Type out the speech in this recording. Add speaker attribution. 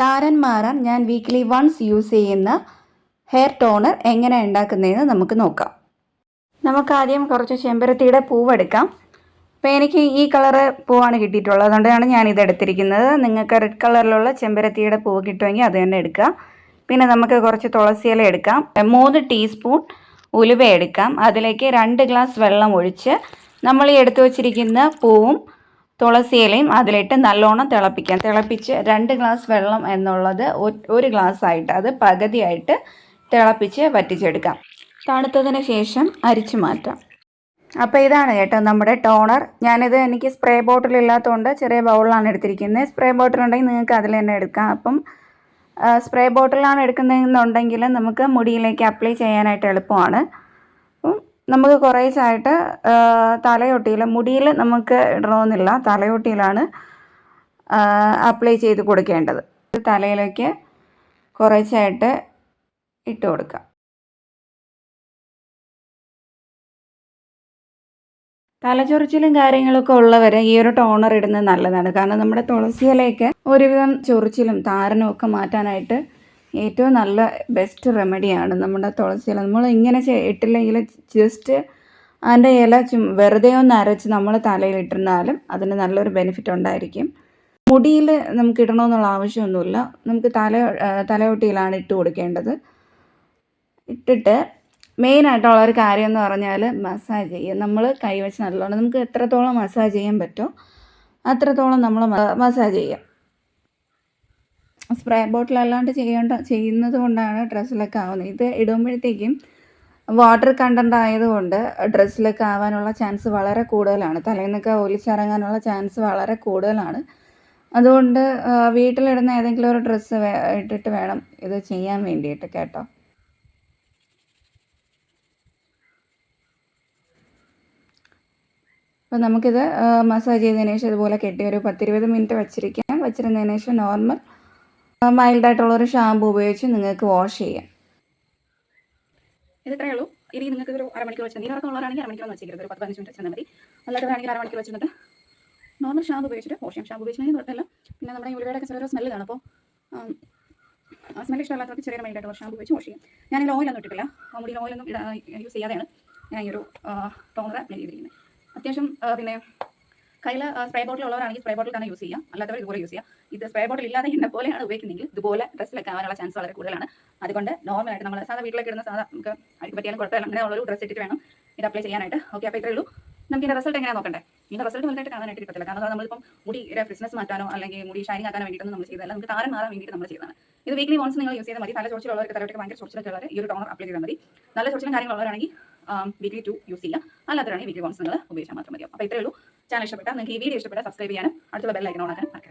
Speaker 1: താരൻ മാറാൻ ഞാൻ വീക്ക്ലി വൺസ് യൂസ് ചെയ്യുന്ന ഹെയർ ടോണർ എങ്ങനെ ഉണ്ടാക്കുന്നതെന്ന് നമുക്ക് നോക്കാം. നമുക്കാദ്യം കുറച്ച് ചെമ്പരത്തിയുടെ പൂവെടുക്കാം. അപ്പോൾ എനിക്ക് ഈ കളറ് പൂവാണ് കിട്ടിയിട്ടുള്ളത്. അതുകൊണ്ടാണ് ഞാൻ ഇത് എടുത്തിരിക്കുന്നത്. നിങ്ങൾക്ക് റെഡ് കളറിലുള്ള ചെമ്പരത്തിയുടെ പൂവ് കിട്ടുമെങ്കിൽ അത് തന്നെ എടുക്കുക. പിന്നെ നമുക്ക് കുറച്ച് തുളസിയില എടുക്കാം. മൂന്ന് ടീസ്പൂൺ ഉലുവ എടുക്കാം. അതിലേക്ക് രണ്ട് ഗ്ലാസ് വെള്ളം ഒഴിച്ച് നമ്മൾ ഈ എടുത്തു വച്ചിരിക്കുന്ന പൂവും തുളസിയിലയും അതിലിട്ട് നല്ലോണം തിളപ്പിക്കാം. തിളപ്പിച്ച് രണ്ട് ഗ്ലാസ് വെള്ളം എന്നുള്ളത് ഒരു ഗ്ലാസ് ആയിട്ട് അത് പകുതിയായിട്ട് തിളപ്പിച്ച് വറ്റിച്ചെടുക്കാം. തണുത്തതിന് ശേഷം അരിച്ചു മാറ്റാം. അപ്പോൾ ഇതാണ് കേട്ടോ നമ്മുടെ ടോണർ. ഞാനിത് എനിക്ക് സ്പ്രേ ബോട്ടിൽ ഇല്ലാത്തതുകൊണ്ട് ചെറിയ ബൗളിലാണ് എടുത്തിരിക്കുന്നത് സ്പ്രേ ബോട്ടിൽ ഉണ്ടെങ്കിൽ നിങ്ങൾക്ക് അതിൽ തന്നെ എടുക്കാം. അപ്പം സ്പ്രേ ബോട്ടിലാണ് എടുക്കുന്നതെന്നുണ്ടെങ്കിൽ നമുക്ക് മുടിയിലേക്ക് അപ്ലൈ ചെയ്യാനായിട്ട് എളുപ്പമാണ്. നമുക്ക് കുറേശ്ശായിട്ട് തലയൊട്ടിയിൽ മുടിയിൽ നമുക്ക് ഇടണമെന്നില്ല. തലയൊട്ടിയിലാണ് അപ്ലൈ ചെയ്ത് കൊടുക്കേണ്ടത്. തലയിലേക്ക് കുറേശ്ശായിട്ട് ഇട്ട് കൊടുക്കാം തലചൊറിച്ചിലും കാര്യങ്ങളൊക്കെ ഉള്ളവർ ഈ ഒരു ടോണർ ഇടുന്നത് നല്ലതാണ്. കാരണം നമ്മുടെ തുളസിയിലേക്ക് ഒരുവിധം ചൊറിച്ചിലും താരനും ഒക്കെ മാറ്റാനായിട്ട് ഏറ്റവും നല്ല ബെസ്റ്റ് റെമഡിയാണ് നമ്മുടെ തുളസി ഇല. നമ്മൾ ഇങ്ങനെ ഇട്ടില്ലെങ്കിൽ ജസ്റ്റ് അതിന്റെ ഇല ചും വെറുതെ ഒന്ന് അരച്ച് നമ്മൾ തലയിൽ ഇട്ടിരുന്നാലും അതിന് നല്ലൊരു ബെനിഫിറ്റ് ഉണ്ടായിരിക്കും. മുടിയിൽ നമുക്ക് ഇടണമെന്നുള്ള ആവശ്യമൊന്നുമില്ല. നമുക്ക് തല തലയോട്ടിയിലാണ് ഇട്ട് കൊടുക്കേണ്ടത്. ഇട്ടിട്ട് മെയിനായിട്ടുള്ള ഒരു കാര്യം എന്ന് പറഞ്ഞാൽ മസാജ് ചെയ്യുക. നമ്മൾ കൈവച്ച് നല്ലോണം നമുക്ക് എത്രത്തോളം മസാജ് ചെയ്യാൻ പറ്റുമോ അത്രത്തോളം നമ്മൾ മസാജ് ചെയ്യുക സ്പ്രേ ബോട്ടിൽ അല്ലാണ്ട് ചെയ്യേണ്ട ചെയ്യുന്നത് കൊണ്ടാണ് ഡ്രസ്സിലൊക്കെ ആവുന്നത്. ഇത് ഇടുമ്പോഴത്തേക്കും വാട്ടർ കണ്ടന്റ് ആയതുകൊണ്ട് ഡ്രസ്സിലൊക്കെ ആവാനുള്ള ചാൻസ് വളരെ കൂടുതലാണ്. തലേന്നൊക്കെ ഒലിച്ചിറങ്ങാനുള്ള ചാൻസ് വളരെ കൂടുതലാണ്. അതുകൊണ്ട് വീട്ടിലിടുന്ന ഏതെങ്കിലും ഒരു ഡ്രസ്സ് ഇട്ടിട്ട് വേണം ഇത് ചെയ്യാൻ വേണ്ടിയിട്ട് കേട്ടോ. അപ്പോൾ നമുക്കിത് മസാജ് ചെയ്തതിന് ശേഷം ഇതുപോലെ കെട്ടി ഒരു പത്തിരുപത് മിനിറ്റ് വച്ചിരിക്കാം വച്ചിരുന്നതിന് ശേഷം നോർമൽ മൈൽഡായിട്ടുള്ളൊരു ഷാമ്പു ഉപയോഗിച്ച് നിങ്ങൾക്ക് വാഷ് ചെയ്യാം.
Speaker 2: ഇത് ഉള്ളൂ. ഇനി നിങ്ങൾക്ക് ഒരു അരമണിക്കൂർ വെച്ചാൽ നീരൊക്കെ ഉള്ളവരാണെങ്കിൽ അരമണിക്കൂർ ഒന്ന് വെച്ചിരിക്കുന്നത് ഒരു പത്ത് പതിനഞ്ച് മിനിറ്റ് വെച്ചാൽ മതി. അല്ലാത്തവരാണെങ്കിൽ അരമണിക്കൂർ വെച്ചിട്ട് നോർമൽ ഷാമ്പ് ഉപയോഗിച്ചിട്ട് വാഷ് ചെയ്യാം. ഉപയോഗിച്ചാൽ കുഴപ്പമില്ല. പിന്നെ നമ്മുടെ ഈ ഉലുവയുടെ ഒക്കെ ചെറിയൊരു സ്മെല്ല് കാണും അപ്പോൾ ആ സ്മെല്ല് ഇഷ്ടമല്ലാത്തവർക്ക് ചെറിയ മൈൽഡായിട്ടുള്ള ഷാമ്പ് ഉപയോഗിച്ച് വാഷ് ചെയ്യാം. ഞാൻ ഞാനിതിൽ ഓയിലൊന്നും ഇട്ടിട്ടില്ല. മുടിയിൽ ഓയിലൊന്നും യൂസ് ചെയ്യാതെയാണ് ഞാൻ ഈ ഒരു ടോണർ അപ്ലൈ ചെയ്തിരിക്കുന്നത്. അത്യാവശ്യം പിന്നെ കയ്യിൽ സ്പ്രേ ബോട്ടിൽ ഉള്ളവരാണെങ്കിൽ സ്പ്രേ ബോട്ടിൽ തന്നെ യൂസ് ചെയ്യാം. അല്ലാത്തവർ ഇതുപോലെ യൂസ് ചെയ്യാം. ഇത് സ്പ്രേ ബോട്ടിൽ ഇല്ലാതെ എന്നെ പോലെയാണ് ഉപയോഗിക്കുന്നതെങ്കിൽ ഇതുപോലെ ഡ്രസ്സിലൊക്കെ ആവാനുള്ള ചാൻസ് വളരെ കൂടുതലാണ്. അതുകൊണ്ട് നോർമലായിട്ട് നമ്മൾ സാധാ വീട്ടിലേക്ക് ഇടുന്ന സാധാ നമുക്ക് അടിക്ക് പറ്റിയാലും കുഴപ്പമില്ല അങ്ങനെ ഉള്ളൊരു ഡ്രസ്സ് ഇട്ടിട്ട് വേണം ഇത് അപ്ലൈ ചെയ്യാനായിട്ട്. ഓക്കെ അപ്പോൾ ഇത്രേ ഉള്ളൂ. നമുക്ക് ഇതിന്റെ റിസൾട്ട് എങ്ങനെയാണ് നോക്കണ്ടേ? ഇതിന്റെ റിസൾട്ട് വലുതായിട്ട് കാണാനായിട്ട് കിട്ടത്തില്ല കാരണം നമ്മളിപ്പം മുടിയുടെ ഫ്രിസ്നസ് മാറ്റാനോ അല്ലെങ്കിൽ മുടി ഷൈനിങ് ആക്കാനോ വേണ്ടിയിട്ടൊന്നും നമ്മൾ ചെയ്തതല്ല. നമുക്ക് താരം മാറാൻ വേണ്ടിയിട്ട് നമ്മൾ ചെയ്തതാണ്. ഇത് വീക്കിലി വൺസ് നിങ്ങൾ യൂസ് ചെയ്താൽ മതി. നല്ല ചൊറിച്ചിലുള്ളവർക്ക് തലയോട്ടൊക്കെ ഭയങ്കര ചൊറിച്ചിലൊക്കെ ഉള്ളവർ ഈ ഒരു ടോണർ അപ്ലൈ ചെയ്താൽ മതി. നല്ല ചൊറിച്ചിലും കാര്യങ്ങളുള്ളവരാണെങ്കിൽ വീക്ക്ലി ടു യൂസ് ചെയ്യുക അല്ലാത്തവരാണെങ്കിൽ വീക്ക്ലി വൺസ് നിങ്ങൾ ഉപയോഗിച്ചാൽ മാത്രം മതിയാവും. അപ്പോൾ ഇത്രയേ ഉള്ളൂ. ചാനൽ ഇഷ്ടപ്പെട്ടാൽ നിങ്ങൾക്ക് ഈ വീഡിയോ ഇഷ്ടപ്പെട്ടാൽ സബ്സ്ക്രൈബ് ചെയ്യാനും അടുത്തുള്ള ബെൽ ഐക്കൺ മറക്കരുത്.